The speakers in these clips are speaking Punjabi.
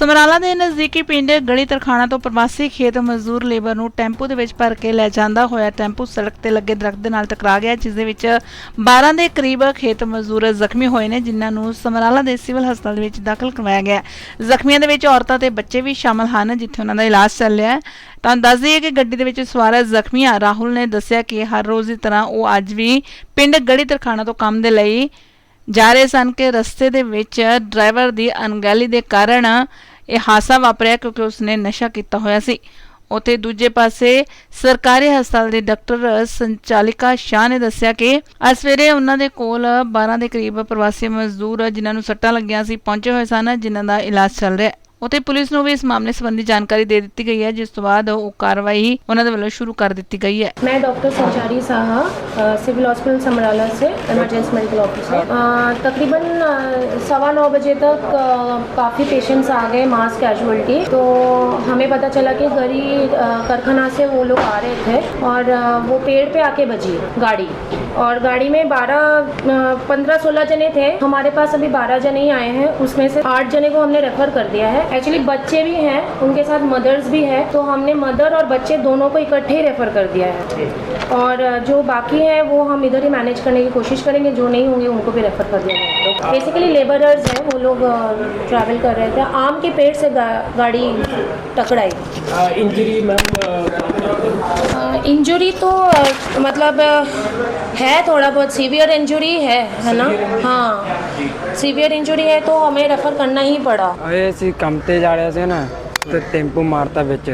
ਸਮਰਾਲਾ ਦੇ ਨਜ਼ਦੀਕੀ ਪਿੰਡ ਗਲੀ ਤਰਖਾਣਾ ਤੋਂ ਪ੍ਰਵਾਸੀ ਖੇਤ ਮਜ਼ਦੂਰ ਲੇਬਰ ਨੂੰ ਟੈਂਪੂ ਦੇ ਵਿੱਚ ਭਰ ਕੇ ਲੈ ਜਾਂਦਾ ਹੋਇਆ ਟੈਂਪੂ ਸੜਕ ਤੇ ਲੱਗੇ ਦਰਖਤ ਦੇ ਨਾਲ ਟਕਰਾ ਗਿਆ, ਜਿਸ ਦੇ ਵਿੱਚ 12 ਦੇ ਕਰੀਬ ਖੇਤ ਮਜ਼ਦੂਰ ਜ਼ਖਮੀ ਹੋਏ ਨੇ, ਜਿਨ੍ਹਾਂ ਨੂੰ ਸਮਰਾਲਾ ਦੇ ਸਿਵਲ ਹਸਪਤਾਲ ਵਿੱਚ ਦਾਖਲ ਕਰਵਾਇਆ ਗਿਆ। ਜ਼ਖਮੀਆਂ ਦੇ ਵਿੱਚ ਔਰਤਾਂ ਤੇ ਬੱਚੇ ਵੀ ਸ਼ਾਮਲ ਹਨ, ਜਿੱਥੇ ਉਹਨਾਂ ਦਾ ਇਲਾਜ ਚੱਲ ਰਿਹਾ ਹੈ। ਤਾਂ ਦੱਸ ਦਈਏ ਕਿ ਗੱਡੀ ਦੇ ਵਿੱਚ ਸਵਾਰ ਜ਼ਖਮੀਆਂ ਰਾਹੁਲ ਨੇ ਦੱਸਿਆ ਕਿ ਹਰ ਰੋਜ਼ ਦੀ ਤਰ੍ਹਾਂ ਉਹ ਅੱਜ ਵੀ ਪਿੰਡ ਗੜੀ ਤਰਖਾਣਾ ਤੋਂ ਕੰਮ ਦੇ ਲਈ ਜਾ ਰਹੇ ਸਨ ਕਿ ਰਸਤੇ ਦੇ ਵਿੱਚ ਡਰਾਈਵਰ ਦੀ ਅਣਗਹਿਲੀ ਦੇ ਕਾਰਨ ਇਹ ਹਾਦਸਾ ਵਾਪਰਿਆ ਕਿਉਂਕਿ ਉਸਨੇ ਨਸ਼ਾ ਕੀਤਾ ਹੋਇਆ ਸੀ। ਉਤੇ ਦੂਜੇ ਪਾਸੇ ਸਰਕਾਰੀ ਹਸਪਤਾਲ ਦੇ ਡਾਕਟਰ ਸੰਚਾਲਿਕਾ ਸ਼ਾਹ ਨੇ ਦੱਸਿਆ ਕਿ ਅੱਜ ਸਵੇਰੇ ਉਹਨਾਂ ਦੇ ਕੋਲ 12 ਦੇ ਕਰੀਬ ਪ੍ਰਵਾਸੀ ਮਜ਼ਦੂਰ, ਜਿਨ੍ਹਾਂ ਨੂੰ ਸੱਟਾਂ ਲੱਗੀਆਂ ਸੀ, ਪਹੁੰਚੇ ਹੋਏ ਸਨ, ਜਿਨ੍ਹਾਂ ਦਾ ਇਲਾਜ ਚੱਲ ਰਿਹਾ ਉਤੇ ਪੁਲਿਸ ਨੂੰ ਵੀ ਇਸ ਮਾਮਲੇ ਸੰਬੰਧੀ ਜਾਣਕਾਰੀ ਦੇ ਦਿੱਤੀ ਗਈ ਹੈ ਜਿਸ ਤੋਂ ਬਾਅਦ ਉਹ ਕਾਰਵਾਈ ਉਹਨਾਂ ਦੇ ਵੱਲੋਂ ਸ਼ੁਰੂ ਕਰ ਦਿੱਤੀ ਗਈ ਹੈ मैं डॉक्टर संचारी साहा अ, सिविल हॉस्पिटल समराला से इमरजेंसी मेडिकल ऑफिसर अ, तकरीबन अ, सवा नौ बजे तक काफ़ी पेशेंट्स आ गए मास कैजुअलिटी तो हमें पता चला कि गरी अ, कारखाना से वो लोग आ रहे थे और अ, वो पेड़ पे आके बजी गाड़ी और गाड़ी में बारह पंद्रह सोलह जने थे हमारे पास अभी बारह जने ही आए हैं उसमें से आठ जने को हमने रेफर कर दिया है एक्चुअली बच्चे भी हैं उनके साथ मदर्स भी हैं तो हमने मदर और बच्चे दोनों को इकट्ठे ही रेफर कर दिया है। और जो बाकी हैं वो हम इधर ही मैनेज करने की कोशिश करेंगे जो नहीं होंगे उनको भी रेफर कर दिया जाएगा बेसिकली लेबरर्स हैं वो लोग ट्रैवल कर रहे थे। आम के पेड़ से गा, गाड़ी टकराई। इंजरी मैम इंजरी तो मतलब है थोड़ा बहुत सीवियर इंजरी है है ना? हाँ। सीवियर इंजरी है तो हमें रेफर करना ही पड़ा ਓਏ ਅਸੀਂ ਕੰਮ ਤੇ ਜਾ ਰਹੇ ਸੀ ਨਾ ਤੇ ਟੈਂਪੂ ਮਾਰਤਾ ਵਿੱਚ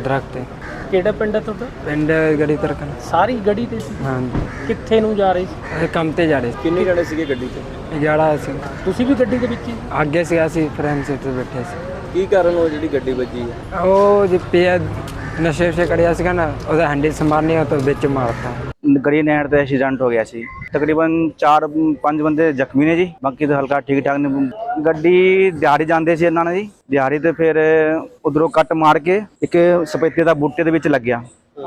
ਦਰਖਤ ਤੇ ਕਿਹੜਾ ਪਿੰਡ ਹੈ ਤੁਹਾਡਾ ਪਿੰਡ ਗੜੀ ਤਰਕਨ ਸਾਰੀ ਗੱਡੀ ਤੇ ਸੀ ਹਾਂ ਕਿੱਥੇ ਨੂੰ ਜਾ ਰਹੇ ਸੀ ਅਸੀਂ ਕੰਮ ਤੇ ਜਾ ਰਹੇ ਕਿੰਨੇ ਜਣੇ ਸੀਗੇ ਗੱਡੀ 'ਚ ਸੀ ਗਿਆੜਾ ਸੀ ਤੁਸੀਂ ਵੀ ਗੱਡੀ ਦੇ ਵਿੱਚ ਹੀ ਅੱਗੇ ਸੀਗਾ ਸੀ ਫਰੈਂਡ ਸੀਟ ਤੇ ਬੈਠੇ ਸੀ ਕੀ ਕਾਰਨ ਉਹ ਜਿਹੜੀ ਗੱਡੀ ਵੱਜੀ ਹੈ ਉਹ ਜੇ ਪਿਆ ਨਸ਼ੇ ਨਸ਼ੇ ਕਰਿਆ ਸੀਗਾ ਨਾ ਉਹਦਾ ਹੈਂਡਲ ਸੰਭਾਲਣੀ ਉਹ ਤੋਂ ਵਿੱਚ ਮਾਰਤਾ ਗਰੀ ਨਹਿਰ ਤੇ ਐਕਸੀਡੈਂਟ ਹੋ ਗਿਆ ਸੀ। ਤਕਰੀਬਨ 4-5 ਬੰਦੇ ਜ਼ਖਮੀ ਨੇ ਜੀ। ਬਾਕੀ ਤਾਂ ਹਲਕਾ ਠੀਕ ਠਾਕ ਨੇ। ਗੱਡੀ ਦਿਹਾੜੀ ਜਾਂਦੇ ਸੀ ਇਹਨਾਂ ਨੇ ਜੀ। ਦਿਹਾੜੀ ਤੇ ਫਿਰ ਉਧਰੋਂ ਕੱਟ ਮਾਰ ਕੇ ਇੱਕ ਸਪੇਤੇ ਦਾ ਬੂਟੇ ਦੇ ਵਿੱਚ ਲੱਗਿਆ।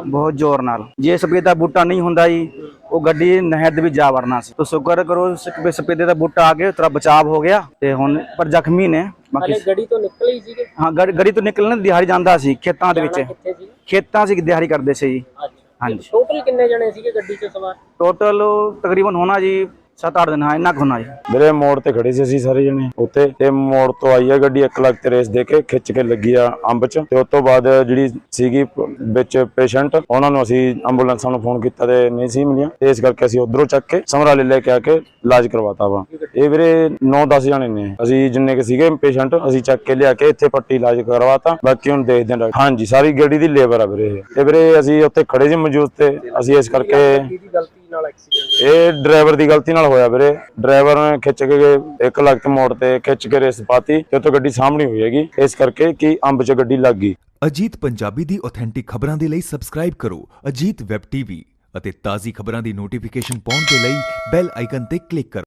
ਬਹੁਤ ਜ਼ੋਰ ਨਾਲ। ਜੇ ਸਪੇਤੇ ਦਾ ਬੂਟਾ ਨਹੀਂ ਹੁੰਦਾ ਜੀ ਉਹ ਗੱਡੀ ਨਹਿਰ ਦੇ ਵਿੱਚ ਜਾ ਵੜਨਾ ਸੀ। ਤਾਂ ਸ਼ੁਕਰ ਕਰੋ ਸਪ- ਸਪੇਤੇ ਦਾ ਬੂਟਾ ਆ ਗਿਆ ਤੇਰਾ ਬਚਾਅ ਹੋ ਗਿਆ ਤੇ ਹੁਣ ਪਰ ਜ਼ਖਮੀ ਨੇ। ਬਾਕੀ ਗੱਡੀ ਤੋਂ ਨਿਕਲੇ ਸੀਗੇ? ਹਾਂ ਗੜ- ਗੜੀ ਤੋਂ ਨਿਕਲਣ ਦਿਹਾੜੀ ਜਾਂਦਾ ਸੀ ਖੇਤਾਂ ਦੇ ਵਿੱਚ। ਸੀ? ਖੇਤਾਂ 'ਚ ਦਿਹਾੜੀ ਕਰਦੇ ਸੀ ਜੀ। ਹਾਂਜੀ। ਟੋਟਲ ਕਿੰਨੇ ਜਣੇ ਸੀਗੇ ਗੱਡੀ 'ਚ ਸਵਾਰ? ਟੋਟਲ ਤਕਰੀਬਨ ਹੋਣਾ ਜੀ 7-8 ਦਿਨ ਹਾਂ ਇੰਨਾ ਹੋਣਾ ਜੀ। ਮੇਰੇ ਮੋੜ ਤੇ ਖੜੇ ਸੀ ਅਸੀਂ ਸਾਰੇ ਜਣੇ ਉੱਥੇ ਤੇ ਮੋੜ ਤੋਂ ਆਈ ਆ ਗੱਡੀ 1 ਲੱਖ ਤੇ ਰੇਸ ਦੇ ਕੇ ਖਿੱਚ ਕੇ ਲੱਗੀ ਆ ਅੰਬ ਚ। ਤੇ ਉਸ ਤੋਂ ਬਾਅਦ ਜਿਹੜੀ ਸੀਗੀ ਵਿੱਚ ਪੇਸ਼ੈਂਟ ਉਹਨਾਂ ਨੂੰ ਅਸੀਂ ਐਂਬੂਲੈਂਸਾਂ ਨੂੰ ਫੋਨ ਕੀਤਾ ਤੇ ਨਹੀਂ ਸੀ ਮਿਲੀਆਂ। ਤੇ ਇਸ ਕਰਕੇ ਅਸੀਂ ਉਧਰੋਂ ਚੱਕ ਕੇ ਸਮਰਾਲੇ ਲੈ ਕੇ ਆ ਕੇ ਇਲਾਜ ਕਰਵਾਤਾ ਵਾ। ਇਹ ਵੀਰੇ 9-10 ਜਣੇ ਨੇ। ਅਸੀਂ ਜਿੰਨੇ ਕੇ ਸੀਗੇ ਪੇਸ਼ੈਂਟ ਅਸੀਂ ਚੱਕ ਕੇ ਲਿਆ ਕੇ ਇੱਥੇ ਪੱਟੀ ਇਲਾਜ ਕਰਵਾਤਾ। ਬਾਕੀ ਹੁਣ ਦੇਖਦੇ ਹਾਂ। ਡਾਕਟਰ ਹਾਂਜੀ ਸਾਰੀ ਗੱਡੀ ਦੀ ਲੇਬਰ ਆ ਵੀਰੇ ਇਹ। ਤੇ ਵੀਰੇ ਅਸੀਂ ਉੱਥੇ ਖੜੇ ਸੀ ਮੌਜੂਦ ਤੇ ਅਸੀਂ ਇਸ ਕਰਕੇ ਕਿਹਦੀ ਗਲਤੀ ਨਾਲ ਐਕਸੀਡੈਂਟ ਇਹ ਡਰਾਈਵਰ ਦੀ ਗਲਤੀ ਨਾਲ ਹੋਇਆ ਵੀਰੇ। ਡਰਾਈਵਰ ਨੇ ਖਿੱਚ ਕੇ ਇੱਕ ਲੱਖ ਤੇ ਮੋੜ ਤੇ ਖਿੱਚ ਕੇ ਰੇਸ ਪਾਤੀ ਤੇ ਉੱਥੇ ਗੱਡੀ ਸਾਹਮਣੀ ਹੋਈ ਹੈਗੀ। ਇਸ ਕਰਕੇ ਕਿ ਅੰਬ 'ਚ ਗੱਡੀ ਲੱਗ ਗਈ। ਅਜੀਤ ਪੰਜਾਬੀ ਦੀ ਆਥੈਂਟਿਕ ਖਬਰਾਂ ਦੇ ਲਈ ਸਬਸਕ੍ਰਾਈਬ ਕਰੋ। ਅਜੀਤ ਵੈਬ ਟੀਵੀ ਅਤੇ ਤਾਜ਼ੀ ਖਬਰਾਂ ਦੀ ਨੋਟੀਫਿਕੇਸ਼ਨ ਪਾਉਣ ਦੇ ਲਈ ਬੈਲ ਆਈਕਨ ਤੇ ਕਲਿੱਕ ਕਰੋ।